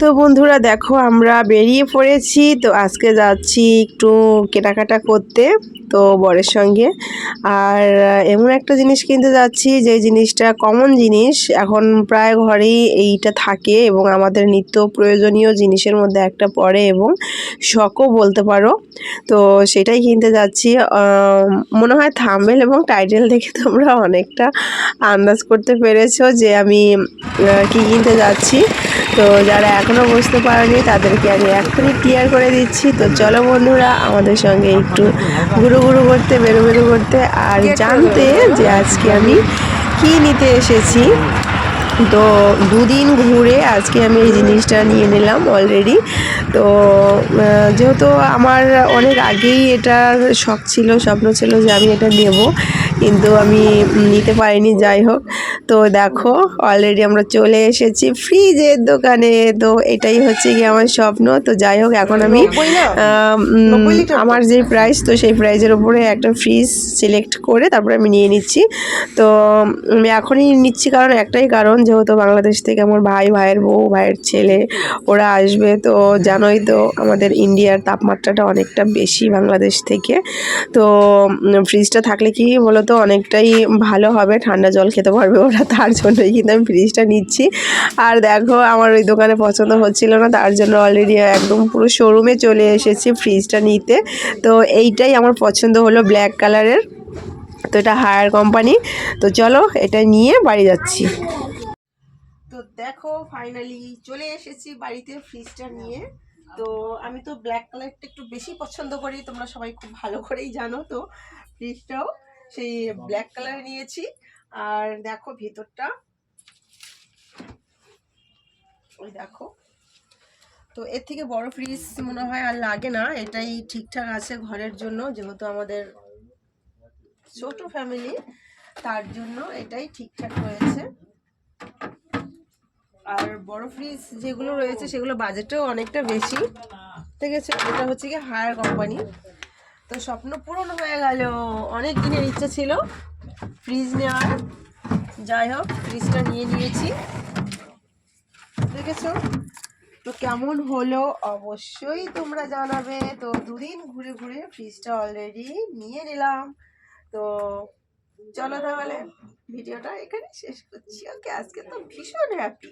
তো বন্ধুরা দেখো, আমরা বেরিয়ে পড়েছি। তো আজকে যাচ্ছি একটু কেনাকাটা করতে, তো বরের সঙ্গে। আর এমন একটা জিনিস কিনতে যাচ্ছি, যে জিনিসটা কমন জিনিস। এখন প্রায় ঘরেই এইটা থাকে এবং আমাদের নিত্য প্রয়োজনীয় জিনিসের মধ্যে একটা পড়ে এবং শখও বলতে পারো। তো সেটাই কিনতে যাচ্ছি। মনে হয় থাম্বেল এবং টাইটেল দেখে তোমরা অনেকটা আন্দাজ করতে পেরেছ যে আমি কি কিনতে যাচ্ছি। তো যারা এখনও বুঝতে পারেনি তাদেরকে আমি এখনই ক্লিয়ার করে দিচ্ছি। তো চলো বন্ধুরা আমাদের সঙ্গে একটু ঘুরু ঘুরু করতে বেরো বেরো করতে আর জানতে যে আজকে আমি কি নিতে এসেছি। তো দুদিন ঘুরে আজকে আমি এই জিনিসটা নিয়ে নিলাম অলরেডি তো যেহেতু আমার অনেক আগেই এটার শখ ছিল স্বপ্ন ছিল যে আমি এটা নেব কিন্তু আমি নিতে পারিনি যাই হোক। তো দেখো অলরেডি আমরা চলে এসেছি ফ্রিজের দোকানে তো এটাই হচ্ছে কি আমার স্বপ্ন। তো যাই হোক এখন আমি আমার যে প্রাইস তো সেই প্রাইজের উপরে একটা ফ্রিজ সিলেক্ট করে তারপরে আমি নিয়ে নিচ্ছি। তো আমি এখনই নিচ্ছি কারণ একটাই কারণ যেহেতু বাংলাদেশ থেকে আমার ভাই ভাইয়ের বউ ভাইয়ের ছেলে ওরা আসবে তো জানোই তো আমাদের ইন্ডিয়ার তাপমাত্রাটা অনেকটা বেশি বাংলাদেশ থেকে। তো ফ্রিজটা থাকলে কি বলতো অনেকটাই ভালো হবে, ঠান্ডা জল খেতে পারবে ওরা, তার জন্যই কিন্তু আমি ফ্রিজটা নিচ্ছি। আর দেখো, আমার ওই দোকানে পছন্দ হচ্ছিল না, তার জন্য অলরেডি একদম পুরো শোরুমে চলে এসেছি ফ্রিজটা নিতে। তো, এইটাই আমার পছন্দ হলো ব্ল্যাক কালারের তো, এটা হায়ার কোম্পানি তো, চলো, এটা নিয়ে বাড়ি যাচ্ছি। তো, দেখো ফাইনালি চলে এসেছি বাড়িতে ফ্রিজটা নিয়ে। তো আমি তো ব্ল্যাক কালারটা একটু বেশি পছন্দ করি, তোমরা সবাই খুব ভালো করেই জানো তো ফ্রিজটাও সেই ব্ল্যাক কালার নিয়েছি। আর দেখো ভেতরটা। ওই দেখো। তো এর থেকে বড় ফ্রিজ মনে হয় আর লাগে না, এটাই ঠিকঠাক আছে ঘরের জন্য, যেহেতু আমাদের ছোট ফ্যামিলি তার জন্য এটাই ঠিকঠাক রয়েছে আর বড় ফ্রিজ যেগুলো রয়েছে সেগুলো বাজেটও অনেকটা বেশি। ঠিক আছে এটা হচ্ছে কি হায়ার কোম্পানি তো স্বপ্ন পূরণ হয়ে গেল। অনেক দিনের ইচ্ছা ছিল ফ্রিজ নেওয়ার। যাই হোক ফ্রিজটা নিয়ে নিয়েছি। দেখেছ? তো কেমন হলো? অবশ্যই তোমরা জানাবে। তো দুদিন ঘুরে ঘুরে ফ্রিজটা অলরেডি নিয়ে নিলাম। তো চলো তাহলে, ভিডিওটা এখানে শেষ করছি। ওকে, আজকে তো ভীষণ হ্যাপি